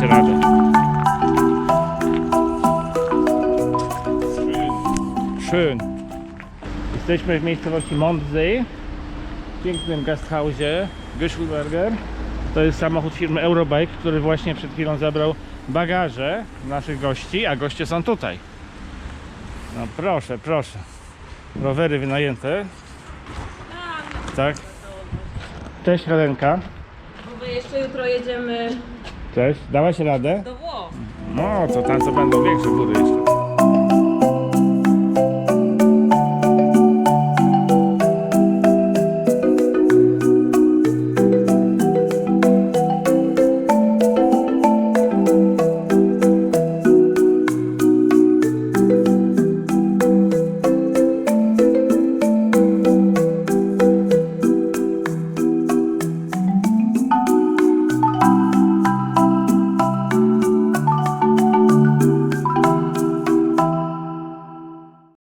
dasz radę. Schön. Jesteśmy w miejscowości Mondzy, w pięknym gasthausie Güschelberger. To jest samochód firmy Eurobike, który właśnie przed chwilą zabrał bagaże naszych gości, a goście są tutaj. No proszę, proszę. Rowery wynajęte. Tak. Cześć Helenka. Bo my jeszcze jutro jedziemy Cześć. Dałaś radę? do Włoch. No, co tam, co będą większe góry jeszcze.